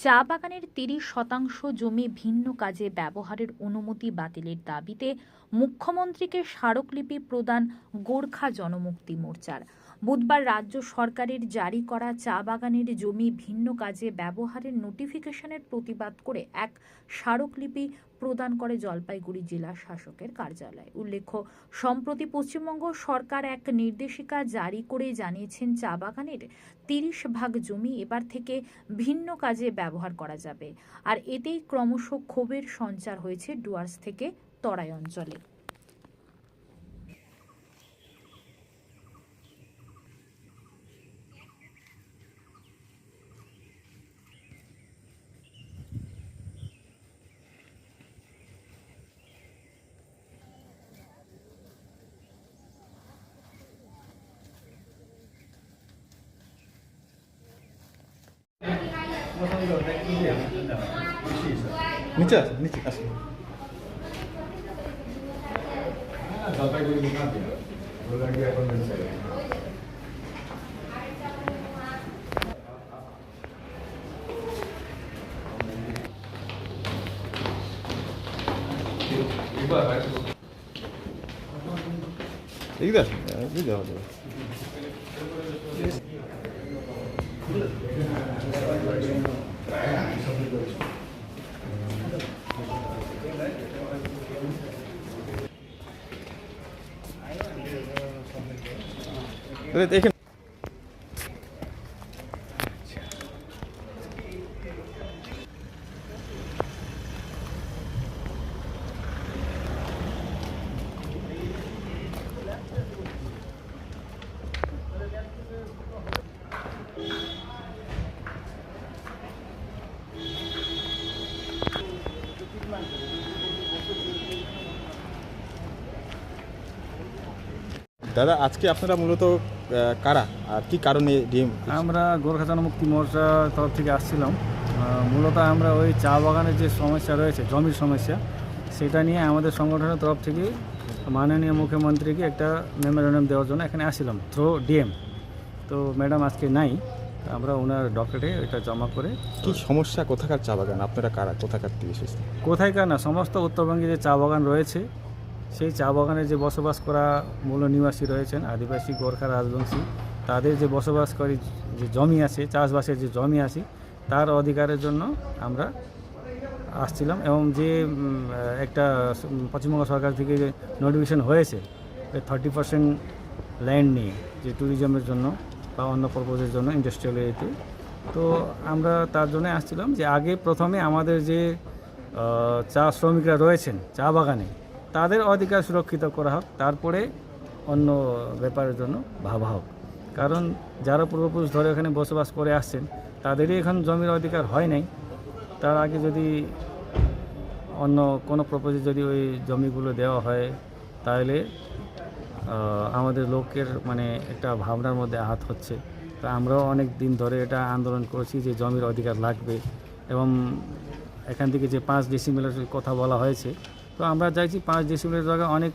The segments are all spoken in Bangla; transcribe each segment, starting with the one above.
চা বাগানের তিরিশ শতাংশ জমি ভিন্ন কাজে ব্যবহারের অনুমতি বাতিলের দাবিতে মুখ্যমন্ত্রীকে স্মারকলিপি প্রদান গোর্খা জনমুক্তি মোর্চার। বুধবার রাজ্য সরকারের জারি করা চা বাগানের জমি ভিন্ন কাজে ব্যবহারের নোটিফিকেশনের প্রতিবাদ করে এক স্মারকলিপি প্রদান করে জলপাইগুড়ি জেলা শাসকের কার্যালয়। উল্লেখ্য, সম্প্রতি পশ্চিমবঙ্গ সরকার এক নির্দেশিকা জারি করে জানিয়েছেন, চা বাগানের তিরিশ ভাগ জমি এবার থেকে ভিন্ন কাজে ব্যবহার করা যাবে। আর এতেই ক্রমশ ক্ষোভের সঞ্চার হয়েছে ডুয়ার্স থেকে তরাই অঞ্চলে। নিচে আছে নিচে আছে জলপাইগুড়ি দোকান থেকে ওগুলো কি এখন মিলছে এদিকে আছে এদিকে যাওয়া যাবে দাদা, দাদা আজকে আপনারা মূলত কারা আর কি কারণে ডিএম আমরা গোর্খা জনমুক্তি মোর্চা তরফ থেকে আসছিলাম। মূলত আমরা ওই চা বাগানের যে সমস্যা রয়েছে জমির সমস্যা সেটা নিয়ে আমাদের সংগঠনের তরফ থেকে মাননীয় মুখ্যমন্ত্রীকে একটা মেমোরেন্ডাম দেওয়ার জন্য এখানে আসছিলাম থ্রো ডিএম। তো ম্যাডাম আজকে নাই আমরা ওনার ডকেটে এটা জমা করে কি সমস্যা? কোথাকার চা বাগান? আপনারা কারা? কোথাকার থেকে এসেছেন? কোথায়কার না সমস্ত উত্তরবঙ্গে যে চা বাগান রয়েছে সেই চা বাগানে যে বসবাস করা মূল নিবাসী রয়েছেন আদিবাসী গোর্খা রাজবংশী, তাদের যে বসবাসকারী যে জমি আছে, চাষবাসের যে জমি আছে, তার অধিকারের জন্য আমরা আসছিলাম এবং যে একটা পশ্চিমবঙ্গ সরকার থেকে যে নোটিফিকেশন হয়েছে থার্টি পার্সেন্ট ল্যান্ড নিয়ে, যে ট্যুরিজমের জন্য বা অন্য পারপোজের জন্য ইন্ডাস্ট্রিয়াল এরিয়াতে তো। আমরা তার জন্য আসছিলাম যে আগে প্রথমে আমাদের যে চা শ্রমিকরা রয়েছেন চা বাগানে তাদের অধিকার সুরক্ষিত করা হোক, তারপরে অন্য ব্যাপারের জন্য ভাবা হোক। কারণ যারা পূর্বপুরুষ ধরে এখানে বসবাস করে আসছেন, তাদেরই এখন জমির অধিকার হয় নাই। তার আগে যদি অন্য কোনো প্রপোজে যদি ওই জমিগুলো দেওয়া হয়, তাহলে আমাদের লোকের মানে একটা ভাবনার মধ্যে আঘাত হচ্ছে। তো আমরাও অনেক দিন ধরে এটা আন্দোলন করছি যে জমির অধিকার লাগবে এবং এখান থেকে যে পাঁচ ডিসিমিলের কথা বলা হয়েছে তো আমরা চাইছি পাঁচ ডিসিমিলের জায়গায়। অনেক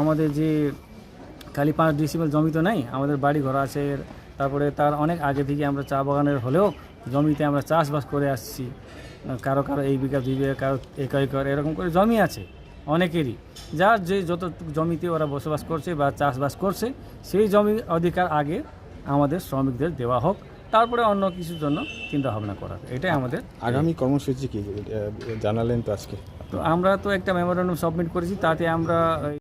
আমাদের যে খালি পাঁচ ডিসিমেল জমি তো নাই, আমাদের বাড়ি ঘর আছে। তারপরে তার অনেক আগে থেকে আমরা চা বাগানের হলেও জমিতে আমরা চাষবাস করে আসছি। কারও কারও এই বিঘা, দুই বিঘা, কারও এক একর এরকম করে জমি আছে অনেকেরই। যার যে যত জমিতে ওরা বসবাস করছে বা চাষবাস করছে, সেই জমি অধিকার আগে আমাদের শ্রমিকদের দেওয়া হোক। তারপরে অন্য কিছুর জন্য চিন্তা ভাবনা করা এটাই আমাদের আগামী কর্মসূচি কি? জানালেন তো আজকে। তো আমরা তো একটা মেমোরেন্ডাম সাবমিট করেছি তাতে আমরা